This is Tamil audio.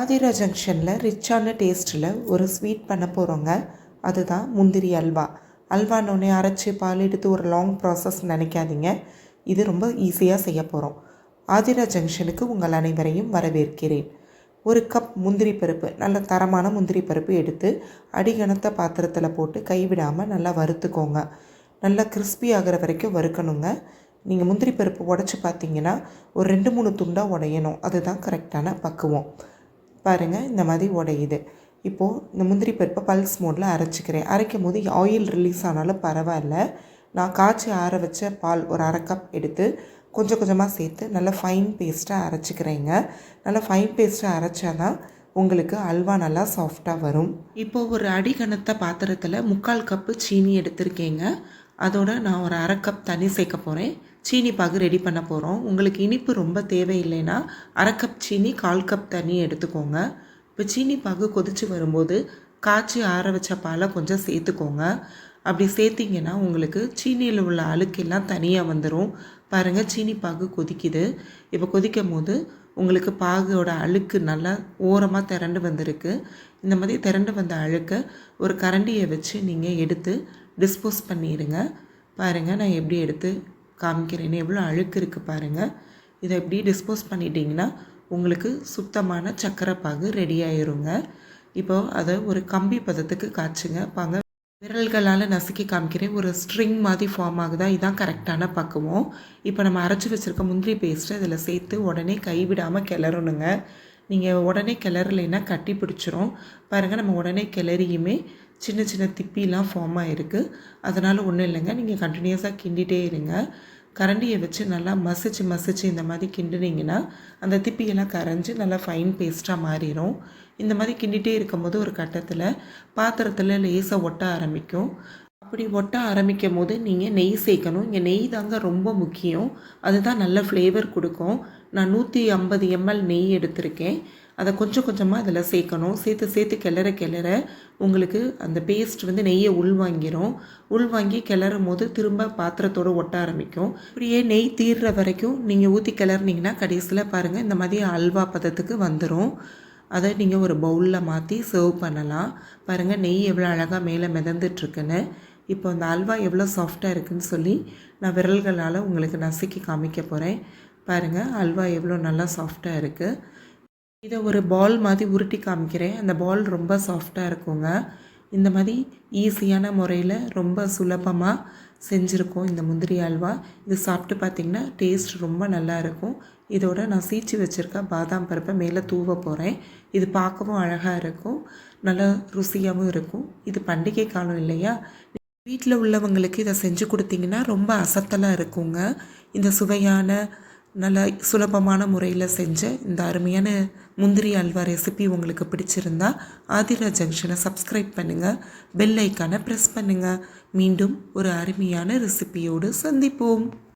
ஆதிரா ஜங்ஷனில் ரிச்சான டேஸ்ட்டில் ஒரு ஸ்வீட் பண்ண போகிறோங்க அதுதான் முந்திரி அல்வா. அல்வானோடனே அரைச்சி பால் எடுத்து ஒரு லாங் ப்ராசஸ் நினைக்காதீங்க. இது ரொம்ப ஈஸியாக செய்ய போகிறோம் ஆதிரா ஜங்ஷனுக்கு உங்கள் அனைவரையும் வரவேற்கிறேன். ஒரு கப் முந்திரி பருப்பு நல்ல தரமான முந்திரி பருப்பு எடுத்து அடிகணத்த பாத்திரத்தில் போட்டு கைவிடாமல் நல்லா வறுத்துக்கோங்க. நல்லா கிறிஸ்பி ஆகிற வரைக்கும் வறுக்கணுங்க. நீங்கள் முந்திரி பருப்பு உடச்சி பார்த்தீங்கன்னா ஒரு ரெண்டு மூணு துண்டாக உடையணும். அதுதான் கரெக்டான பக்குவம். பாருங்கள் இந்த மாதிரி உடையுது. இப்போது இந்த முந்திரி பருப்பை பல்ஸ் மோடில் அரைச்சிக்கிறேன். அரைக்கும் போது ஆயில் ரிலீஸ் ஆனாலும் பரவாயில்ல. நான் காய்ச்சி ஆற வச்ச பால் ஒரு அரை கப் எடுத்து கொஞ்சம் கொஞ்சமாக சேர்த்து நல்லா ஃபைன் பேஸ்ட்டாக அரைச்சிக்கிறேங்க. நல்லா ஃபைன் பேஸ்ட்டாக அரைச்சா தான் உங்களுக்கு அல்வா நல்லா சாஃப்டாக வரும். இப்போது ஒரு அடிகனத்த பாத்திரத்தில் முக்கால் கப்பு சீனி எடுத்திருக்கேங்க. அதோட நான் ஒரு அரை கப் தண்ணி சேர்க்க போகிறேன் சீனி பாகு ரெடி பண்ண போகிறோம் உங்களுக்கு இனிப்பு ரொம்ப தேவையில்லைன்னா அரை கப் சீனி கால் கப் தண்ணி எடுத்துக்கோங்க. இப்போ சீனி பாகு கொதித்து வரும்போது காய்ச்சி ஆற வச்ச பாலை கொஞ்சம் சேர்த்துக்கோங்க. அப்படி சேர்த்திங்கன்னா உங்களுக்கு சீனியில் உள்ள அழுக்கெல்லாம் தனியாக வந்துடும் பாருங்கள் சீனி பாகு கொதிக்குது. இப்போ கொதிக்கும் போது உங்களுக்கு பாகோட அழுக்கு நல்லா ஓரமாக திரண்டு வந்திருக்கு. இந்த மாதிரி திரண்டு வந்த அழுக்கை ஒரு கரண்டியை வச்சு நீங்கள் எடுத்து டிஸ்போஸ் பண்ணிடுங்க பாருங்கள் நான் எப்படி எடுத்து காமிக்கிறேன்னு எவ்வளோ அழுக்கு இருக்குது பாருங்கள் இதை எப்படி டிஸ்போஸ் பண்ணிட்டீங்கன்னா உங்களுக்கு சுத்தமான சக்கரை பாகு ரெடி ஆயிருங்க. இப்போது அதை ஒரு கம்பி பதத்துக்கு காய்ச்சுங்க. பாங்க விரல்களால் நசுக்கி காமிக்கிறேன். ஒரு ஸ்ட்ரிங் மாதிரி ஃபார்ம் ஆகுதா? இதுதான் கரெக்டான பக்குவம். இப்போ நம்ம அரைச்சி வச்சுருக்க முந்திரி பேஸ்ட்டை இதில் சேர்த்து உடனே கைவிடாமல் கிளறணுங்க. நீங்கள் உடனே கிளறலைன்னா கட்டி பிடிச்சிரும். பாருங்கள் நம்ம உடனே கிளறியுமே சின்ன சின்ன திப்பிலாம் ஃபார்ம் ஆகிருக்கு அதனால் ஒன்றும் இல்லைங்க. நீங்கள் கண்டினியூஸாக கிண்டிகிட்டே இருங்க. கரண்டியை வச்சு நல்லா மசிச்சு மசிச்சு இந்த மாதிரி கிண்டுனீங்கன்னா அந்த திப்பியெல்லாம் கரைஞ்சி நல்லா ஃபைன் பேஸ்ட்டாக மாறிடும் இந்த மாதிரி கிண்டிகிட்டே இருக்கும்போது ஒரு கட்டத்தில் பாத்திரத்தில் லேசாக ஒட்ட ஆரம்பிக்கும். அப்படி ஒட்ட ஆரம்பிக்கும் போது நீங்கள் நெய் சேர்க்கணும். இங்கே நெய் தாங்க ரொம்ப முக்கியம். அதுதான் நல்ல ஃப்ளேவர் கொடுக்கும். நான் நூற்றி ஐம்பது எம்எல் நெய் எடுத்திருக்கேன். அதை கொஞ்சம் கொஞ்சமாக அதில் சேர்க்கணும். சேர்த்து சேர்த்து கிளற கிளற உங்களுக்கு அந்த பேஸ்ட் வந்து நெய்யை உள்வாங்கிரும் உள்வாங்கி கிளறும் போது திரும்ப பாத்திரத்தோடு ஒட்ட ஆரம்பிக்கும். இப்படியே நெய் தீர்ற வரைக்கும் நீங்கள் ஊற்றி கிளறினீங்கன்னா கடைசியில் பாருங்கள் இந்த மாதிரி அல்வா பதத்துக்கு வந்துடும் அதை நீங்கள் ஒரு பவுலில் மாற்றி சர்வ் பண்ணலாம். பாருங்கள் நெய் எவ்வளோ அழகாக மேலே மிதந்துட்டுருக்குன்னு. இப்போ அந்த அல்வா எவ்வளோ சாஃப்டாக இருக்குதுன்னு சொல்லி நான் விரல்களால் உங்களுக்கு நசுக்கி காமிக்க போகிறேன் பாருங்கள் அல்வா எவ்வளோ நல்லா சாஃப்டாக இருக்குது இதை ஒரு பால் மாதிரி உருட்டி காமிக்கிறேன். அந்த பால் ரொம்ப சாஃப்டாக இருக்குங்க. இந்த மாதிரி ஈஸியான முறையில் ரொம்ப சுலபமாக செஞ்சுருக்கோம் இந்த முந்திரி அல்வா. இது சாப்பிட்டு பார்த்திங்கன்னா டேஸ்ட் ரொம்ப நல்லா இருக்கும். இதோட நான் சீச்சி வச்சுருக்க பாதாம் பருப்பை மேலே தூவ போகிறேன் இது பார்க்கவும் அழகாக இருக்கும். நல்லா ருசியாகவும் இருக்கும். இது பண்டிகை காலம் இல்லையா? வீட்டில் உள்ளவங்களுக்கு இதை செஞ்சு கொடுத்தீங்கன்னா ரொம்ப அசத்தலாக இருக்குங்க. இந்த சுவையான நல்லா சுலபமான முறையில் செஞ்ச இந்த அருமையான முந்திரி அல்வா ரெசிபி உங்களுக்கு பிடிச்சிருந்தா ஆதிரா ஜங்ஷனை சப்ஸ்கிரைப் பண்ணுங்கள் பெல் ஐக்கானை ப்ரெஸ் பண்ணுங்கள் மீண்டும் ஒரு அருமையான ரெசிபியோடு சந்திப்போம்.